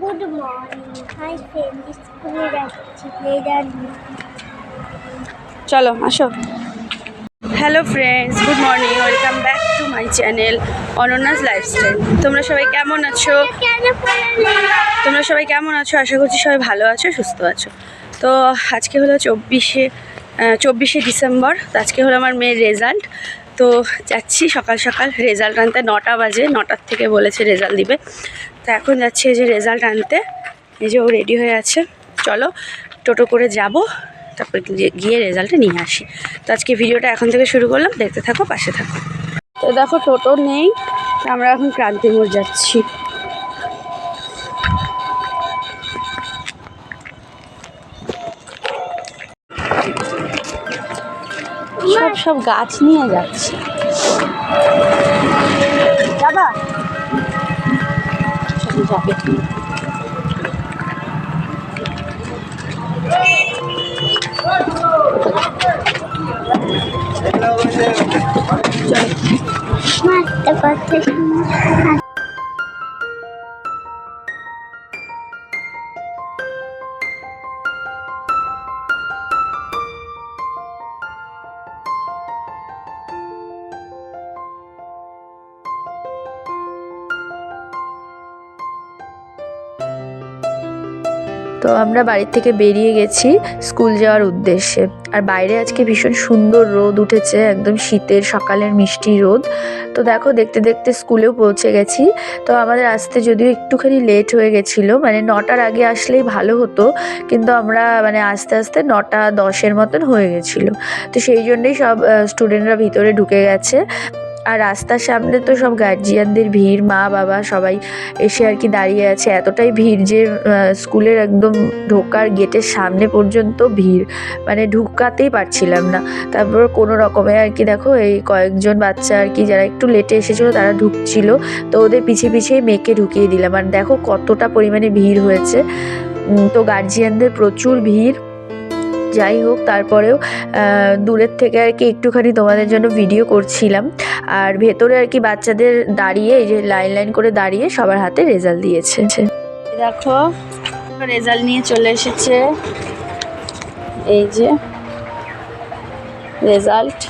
Good morning চলো, আসো। Hello friends good morning welcome back to my channel অনন্যাস lifestyle তোমরা সবাই কেমন আছো? তোমরা সবাই কেমন আছো? আশা করছি সবাই ভালো আছো, সুস্থ আছো। তো, আজকে হলো চব্বিশে চব্বিশে ডিসেম্বর। আজকে হলো আমার মেয়ের রেজাল্ট তো যাচ্ছি সকাল সকাল। রেজাল্ট আনতে নটা বাজে। নটার থেকে বলেছে রেজাল্ট দিবে। তো এখন যাচ্ছি এই যে রেজাল্ট আনতে। এই যে ও রেডি হয়ে আছে। চলো, টোটো করে যাব, তারপর গিয়ে- রেজাল্টটা নিয়ে আসি। তো আজকে ভিডিওটা এখন থেকে শুরু করলাম, দেখতে থাকো, পাশে থাকো। তো দেখো, টোটো নেই আমরা এখন ক্রান্তি মোড় যাচ্ছি। সব সব গাছ নিয়ে যাচ্ছে। যাবা? যাবে মারতে তো আমরা বাড়ির থেকে বেরিয়ে গেছি স্কুল যাওয়ার উদ্দেশ্যে। আর বাইরে আজকে ভীষণ সুন্দর রোদ উঠেছে, একদম শীতের সকালের মিষ্টি রোদ। তো দেখো, দেখতে দেখতে স্কুলেও পৌঁছে গেছি। তো আমাদের আসতে যদিও একটুখানি লেট হয়ে গেছিল মানে নটার আগে আসলেই ভালো হতো, কিন্তু আমরা মানে আস্তে আস্তে নটা দশের মতন হয়ে গেছিল। তো সেই জন্যই সব স্টুডেন্টরা ভিতরে ঢুকে গেছে। আর রাস্তার সামনে তো সব গার্জিয়ানদের ভিড়, মা, বাবা সবাই এসে আর কি দাঁড়িয়ে আছে। এতটাই ভিড় যে স্কুলের একদম ঢোকার গেটের সামনে পর্যন্ত ভিড়। মানে ঢুকাতেই পারছিলাম না। তারপর কোনো রকমে আর কি দেখো, এই কয়েকজন বাচ্চা আর কি যারা একটু লেটে এসেছিল, তারা ঢুকছিল। তো ওদের পিছিয়ে পিছিয়ে মেয়েকে ঢুকিয়ে দিলাম। আর দেখো কতটা পরিমাণে ভিড় হয়েছে। তো গার্জিয়ানদের প্রচুর ভিড়। যাই হোক তারপরেও দূরের থেকে আর কি একটুখানি তোমাদের জন্য ভিডিও করছিলাম। আর ভেতরে আর কি বাচ্চাদের দাঁড়িয়ে এই যে লাইন লাইন করে দাঁড়িয়ে সবার হাতে রেজাল্ট দিয়েছে। দেখো রেজাল্ট নিয়ে চলে এসেছে। এই যে রেজাল্ট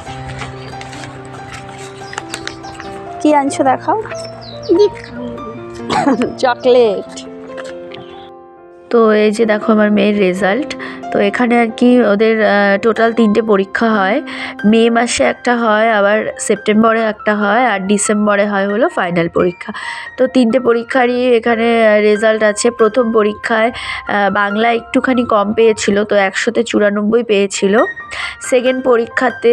কি আনছো দেখাও? চকলেট। তো এই যে দেখো আমার মেয়ের রেজাল্ট তো এখানে আর কি ওদের টোটাল তিনটে পরীক্ষা হয়। মে মাসে একটা হয়, আবার সেপ্টেম্বরে একটা হয়, আর ডিসেম্বরে হয় হলো ফাইনাল পরীক্ষা। তো তিনটে পরীক্ষারই এখানে রেজাল্ট আছে। প্রথম পরীক্ষায় বাংলা একটুখানি কম পেয়েছিল, তো একশোতে চুরানব্বই পেয়েছিল। সেকেন্ড পরীক্ষাতে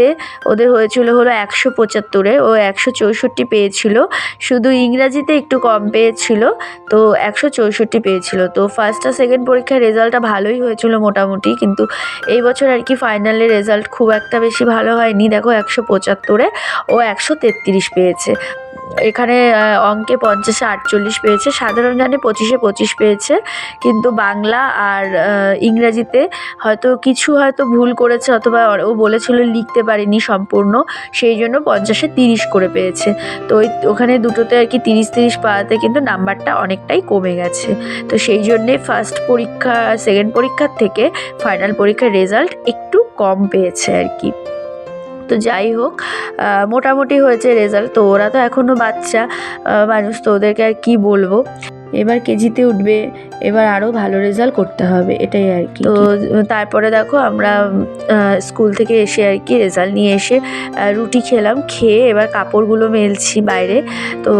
ওদের হয়েছিল হলো একশো পঁচাত্তরে, ও একশো চৌষট্টি পেয়েছিল। শুধু ইংরাজিতে একটু কম পেয়েছিল, তো একশো চৌষট্টি পেয়েছিল। তো ফার্স্ট আর সেকেন্ড পরীক্ষার রেজাল্টটা ভালোই হয়েছিল মোটামুটি, কিন্তু এই বছর আর কি ফাইনালের রেজাল্ট খুব একটা বেশি ভালো হয়নি। দেখো একশো পঁচাত্তরে ও একশো তেত্রিশ পেয়েছে। এখানে অঙ্কে পঞ্চাশে আটচল্লিশ পেয়েছে, সাধারণ জ্ঞানে পঁচিশে পঁচিশ পেয়েছে, কিন্তু বাংলা আর ইংরাজিতে হয়তো কিছু হয়তো ভুল করেছে অথবা ও বলেছিল লিখতে পারেনি সম্পূর্ণ, সেই জন্য পঞ্চাশে তিরিশ করে পেয়েছে। তো ওই, ওখানে দুটোতে আর কি তিরিশ তিরিশ পাওয়াতে কিন্তু নাম্বারটা অনেকটাই কমে গেছে। তো সেই জন্যে ফার্স্ট পরীক্ষা সেকেন্ড পরীক্ষার থেকে ফাইনাল পরীক্ষার রেজাল্ট একটু কম পেয়েছে আর কি। তো যাই হোক মোটামুটি হয়েছে রেজাল্ট তো ওরা তো এখনও বাচ্চা মানুষ, তো ওদেরকে আর কী বলব? এবার কেজিতে উঠবে এবার আরও ভালো রেজাল্ট করতে হবে এটাই আর কি। তো তারপরে দেখো আমরা স্কুল থেকে এসে আর কি রেজাল্ট নিয়ে এসে রুটি খেলাম খেয়ে এবার কাপড়গুলো মেলছি বাইরে। তো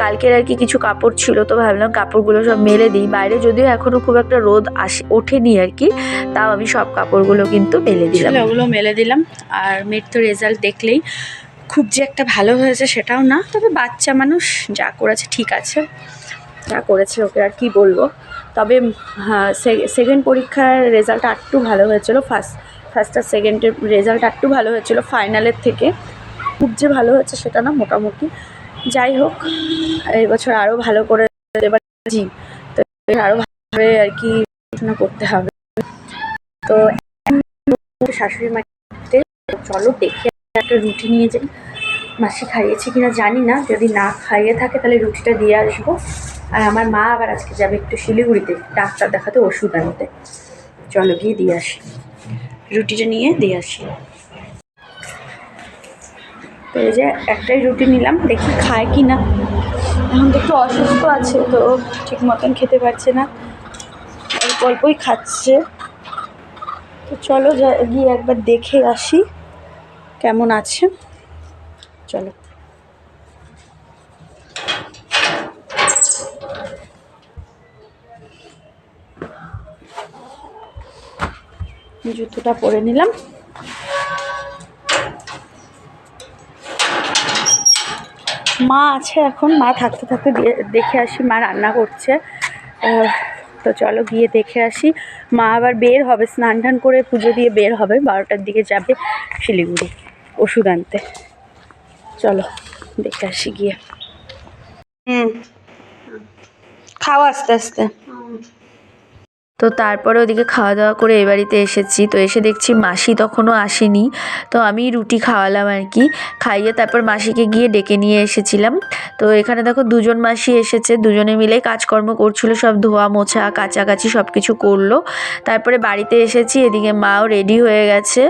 কালকের আর কি কিছু কাপড় ছিল তো ভাবলাম কাপড়গুলো সব মেলে দিই। বাইরে যদিও এখনও খুব একটা রোদ আসে ওঠেনি আর কি তাও আমি সব কাপড়গুলো কিন্তু মেলে দিলাম। ওগুলো মেলে দিলাম আর মেয়ের তো রেজাল্ট দেখলেই খুব যে একটা ভালো হয়েছে সেটাও না তবে বাচ্চা মানুষ যা করেছে ঠিক আছে। যা করেছে ওকে আর কি বলব। তবে হ্যাঁ সেকেন্ড পরীক্ষার রেজাল্ট একটু ভালো হয়েছিল। ফার্স্ট ফার্স্ট আর সেকেন্ডের রেজাল্ট একটু ভালো হয়েছিল ফাইনালের থেকে। খুব যে ভালো হয়েছে সেটা না মোটামুটি। যাই হোক এই বছর আরও ভালো করে এবার জি, তো আরও ভালোভাবে আর কি পড়াশোনা করতে হবে। তো শাশুড়ি মাকে চলো দেখে একটা রুটি নিয়ে যাই। মাসি খাইয়েছে কিনা জানি না। যদি না খাইয়ে থাকে তাহলে রুটিটা দিয়ে আসব। আর আমার মা আবার আজকে যাবে একটু শিলিগুড়িতে, ডাক্তার দেখাতে ওষুধ আনতে। চলো গিয়ে দিয়ে আসি। রুটিটা নিয়ে দিয়ে আসি। তো এই যে একটাই রুটি নিলাম, দেখি খায় কি না এখন তো একটু অসুস্থ আছে, তো ঠিক মতন খেতে পারছে না। অল্প অল্পই খাচ্ছে। তো চলো গিয়ে একবার দেখে আসি কেমন আছে। চলো। জুতোটা পরে নিলাম। মা আছে এখন, মা থাকতে থাকতে দেখে আসি, মা রান্না করছে। তো চলো গিয়ে দেখে আসি। মা আবার বের হবে, স্নান টান করে পুজো দিয়ে বের হবে, বারোটার দিকে যাবে শিলিগুড়ি ওষুধ আনতে। চলো দেখে আসি গিয়ে। হুম। খাও আস্তে আস্তে। তো তারপরে ওদিকে খাওয়া দাওয়া করে এ বাড়িতে এসেছি। তো এসে দেখছি মাসি তখনও আসেনি। তো আমি রুটি খাওয়ালাম আর কি। খাইয়ে তারপর মাসিকে গিয়ে ডেকে নিয়ে এসেছিলাম। তো এখানে দেখো দুজন মাসি এসেছে। দুজনে মিলে কাজকর্ম করছিল, সব ধোয়া মোছা, কাচাকাচি সব কিছু করল। তারপরে বাড়িতে এসেছি। এদিকে মাও রেডি হয়ে গেছে।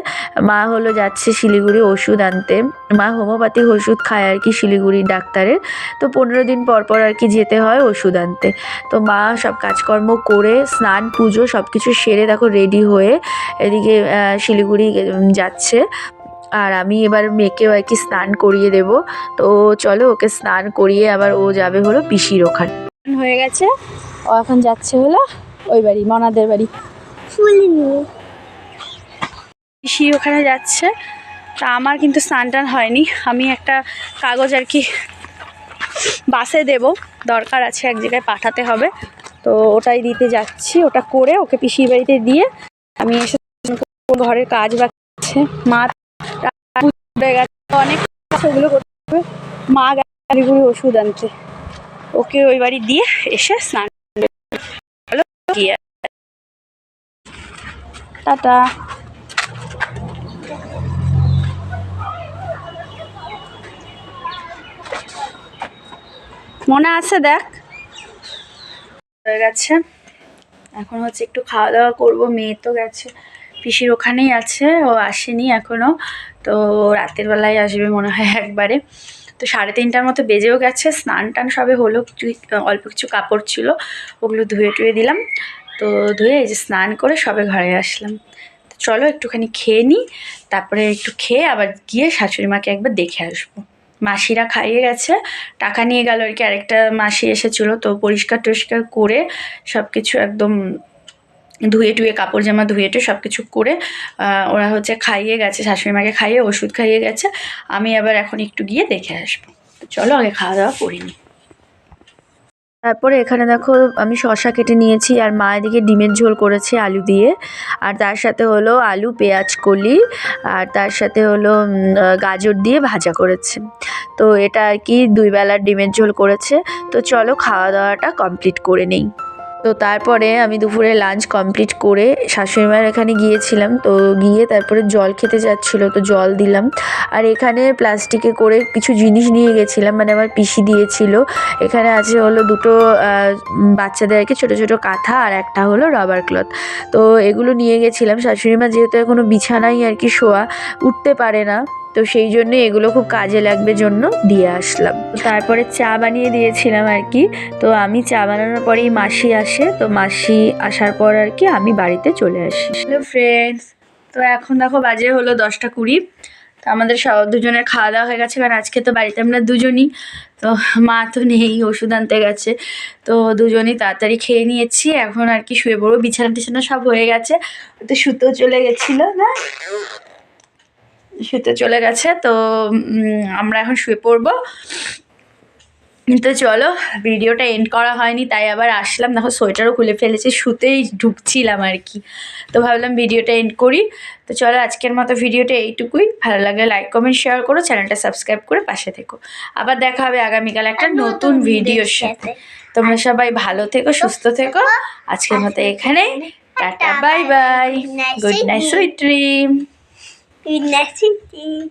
মা হলো যাচ্ছে শিলিগুড়ি ওষুধ আনতে। মা হোমিওপ্যাথিক ওষুধ খায় আর কি শিলিগুড়ির ডাক্তারের। তো পনেরো দিন পর পর আর কি যেতে হয় ওষুধ আনতে। তো মা সব কাজকর্ম করে স্নান পুজো সব কিছু সেরে দেখো রেডি হয়ে এদিকে শিলিগুড়ি যাচ্ছে। আর আমি এবার মেয়েকেও আর কি স্নান করিয়ে দেব। তো চলো ওকে স্নান করিয়ে আবার ও যাবে হলো পিসির ওখানে। হয়ে গেছে। ও এখন যাচ্ছে হলো ওই বাড়ি মনাদের বাড়ি। ফুল নিয়ে। পিসি ওখানে যাচ্ছে। তা আমার কিন্তু স্নান টান হয়নি। আমি একটা কাগজ আর কি বাসে দেব। দরকার আছে এক জায়গায় পাঠাতে হবে। তো ওটাই দিতে যাচ্ছি, ওটা করে ওকে পিসির বাড়িতে দিয়ে আমি এসে ঘরের কাজ বাকি আছে। মা অনেক ওগুলো করতে হবে। মা শিলিগুড়ি ওষুধ আনতে ওকে ওই বাড়ি দিয়ে এসে স্নান টাটা। মনে আছে দেখ। হয়ে গেছে। এখন হচ্ছে একটু খাওয়া দাওয়া করব, মেয়ে তো গেছে। পিসির ওখানেই আছে, ও আসেনি এখনও। তো রাতের বেলায় আসবে মনে হয় একবারে। তো সাড়ে তিনটার মতো বেজেও গেছে, স্নান টান সবে হলো, কিছু অল্প কিছু কাপড় ছিল, ওগুলো ধুয়ে টুয়ে দিলাম। তো ধুয়ে এই যে স্নান করে সবে ঘরে আসলাম। চলো একটুখানি খেয়ে নিই তারপরে একটু খেয়ে আবার গিয়ে শাশুড়ি মাকে একবার দেখে আসব। মাসিরা খাইয়ে গেছে, টাকা নিয়ে গেল আর কি। আরেকটা মাসি এসেছিল তো পরিষ্কার টরিষ্কার করে সব কিছু একদম ধুয়ে টুয়ে, কাপড় জামা ধুয়ে টুয়ে সব কিছু করে ওরা হচ্ছে খাইয়ে গেছে শাশুড়ি মাকে খাইয়ে ওষুধ খাইয়ে গেছে। আমি আবার এখন একটু গিয়ে দেখে আসব। চলো আগে খাওয়া দাওয়া করিনি তারপরে এখানে দেখো আমি শশা কেটে নিয়েছি আর মা এদিকে ডিমের ঝোল করেছে আলু দিয়ে। আর তার সাথে হলো আলু, পেঁয়াজ, কলি আর তার সাথে হলো গাজর দিয়ে ভাজা করেছে। তো এটা আর কি দুই বেলার ডিমের ঝোল করেছে। তো চলো খাওয়া দাওয়াটা কমপ্লিট করে নেই। তো তারপরে আমি দুপুরে লাঞ্চ কমপ্লিট করে শাশুড়ি মায়ের এখানে গিয়েছিলাম। তো গিয়ে তারপরে জল খেতে যাচ্ছিল তো জল দিলাম। আর এখানে প্লাস্টিকে করে কিছু জিনিস নিয়ে গেছিলাম মানে আমার পিসি দিয়েছিল। এখানে আছে হলো দুটো আহ, উম, বাচ্চাদের আর কি ছোটো ছোটো কাঁথা আর একটা হলো রাবার ক্লথ তো এগুলো নিয়ে গেছিলাম। শাশুড়ি মা যেহেতু এখনও বিছানাই আর কি শোয়া উঠতে পারে না। তো সেই জন্য এগুলো খুব কাজে লাগবে জন্য দিয়ে আসলাম। তারপরে চা বানিয়ে দিয়েছিলাম আর কি। তো আমি চা বানানোর পরেই মাসি আসে। তো মাসি আসার পর আর কি আমি বাড়িতে চলে আসি। হ্যালো ফ্রেন্ডস তো এখন দেখো বাজে হলো দশটা কুড়ি। তো আমাদের সব দুজনের খাওয়া দাওয়া হয়ে গেছে। কারণ আজকে তো বাড়িতে আমরা দুজনই। তো মা তো নেই, ওষুধ আনতে গেছে। তো দুজনই তাড়াতাড়ি খেয়ে নিয়েছি। এখন আর কি শুয়ে পড়ব। বিছানা টিছানা সব হয়ে গেছে। তো সুতো চলে গেছিল, না? শুতে চলে গেছে তো আমরা এখন শুয়ে পড়ব। তো চলো ভিডিওটা এন্ড করা হয়নি তাই আবার আসলাম। দেখো সোয়েটারও খুলে ফেলেছি শুতেই ঢুকছিলাম আর কি। তো ভাবলাম ভিডিওটা এন্ড করি। তো চলো আজকের মতো ভিডিওটা এইটুকুই। ভালো লাগলে লাইক কমেন্ট শেয়ার করো চ্যানেলটা সাবস্ক্রাইব করে পাশে থেকো। আবার দেখা হবে আগামীকাল একটা নতুন ভিডিওর সাথে। তোমরা সবাই ভালো থেকো সুস্থ থেকো। আজকের মতো এখানে tata bye bye good night sweet dream Good.